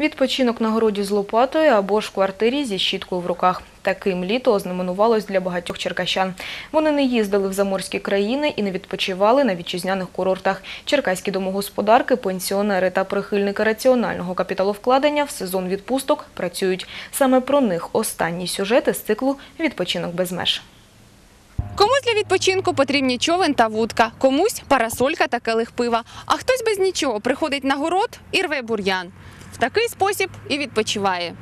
Відпочинок на городі з лопатою або ж квартирі зі щіткою в руках. Таким літо ознаменувалось для багатьох черкащан. Вони не їздили в заморські країни і не відпочивали на вітчизняних курортах. Черкаські домогосподарки, пенсіонери та прихильники раціонального капіталовкладення в сезон відпусток працюють. Саме про них останні сюжети з циклу «Відпочинок без меж». Комусь для відпочинку потрібні човен та вудка, комусь парасолька та келих пива. А хтось без нічого приходить на город і рве бур'ян. В такий спосіб і відпочиває.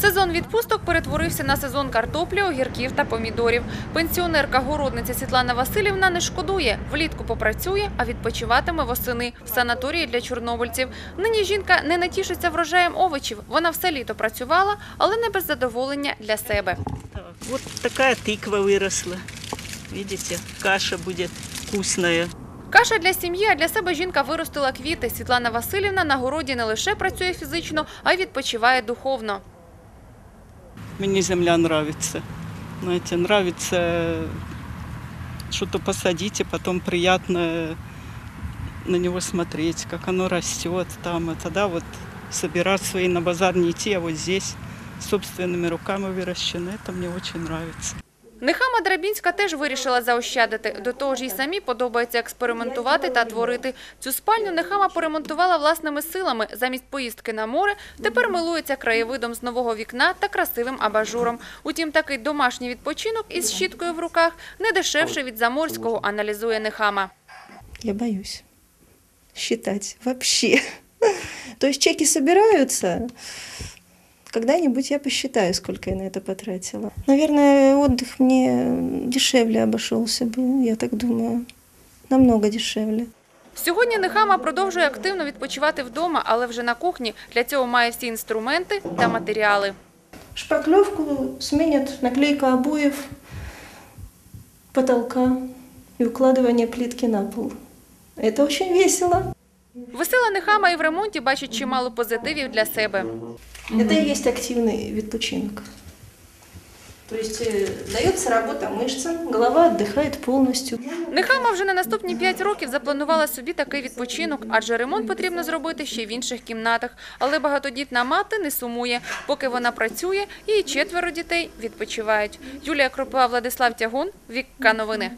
Сезон відпусток перетворився на сезон картоплі, огірків та помідорів. Пенсіонерка-городниця Світлана Васильівна не шкодує. Влітку попрацює, а відпочиватиме восени в санаторії для чорнобильців. Нині жінка не натішиться врожаєм овочів. Вона все літо працювала, але не без задоволення для себе. Так, вот такая тыква выросла. Видите, каша будет вкусная. Каша для сім'ї, а для себе жінка виростила квіти. Світлана Васильівна на городі не лише працює фізично, а й відпочиває духовно. Мне земля нравится. Знаете, нравится что-то посадить, и потом приятно на него смотреть, как оно растет там. Это да, вот собирать свои на базар не идти, а вот здесь собственными руками выращено. Это мне очень нравится. Нехама Драбінська теж вирішила заощадити. До того ж, їй самі подобається експериментувати та творити. Цю спальню Нехама поремонтувала власними силами. Замість поїздки на море тепер милується краєвидом з нового вікна та красивим абажуром. Утім, такий домашній відпочинок із щіткою в руках не дешевше від заморського, аналізує Нехама. Я боюсь считать вообще. То чеки собираются. Когда-нибудь я посчитаю, сколько я на это потратила. Наверное, отдых мне дешевле обошелся бы, я так думаю. Намного дешевле. Сьогодні Нехама продовжує активно відпочивати вдома, але вже на кухні. Для цього має всі інструменти та матеріали. Шпаклевку сменят наклейка обоев, потолка и укладывание плитки на пол. Это очень весело. Весела Нехама і в ремонті бачить чимало позитивів для себе. Это и есть активный відпочинок. То есть э, дается работа мышцам, голова отдыхает полностью. Нехама вже на наступні 5 років запланувала собі такий відпочинок, адже ремонт потрібно зробити ще й в інших кімнатах. Але багатодітна мати не сумує. Поки вона працює, її четверо дітей відпочивають. Юлія Кропива, Владислав Тягун, Вікка Новини.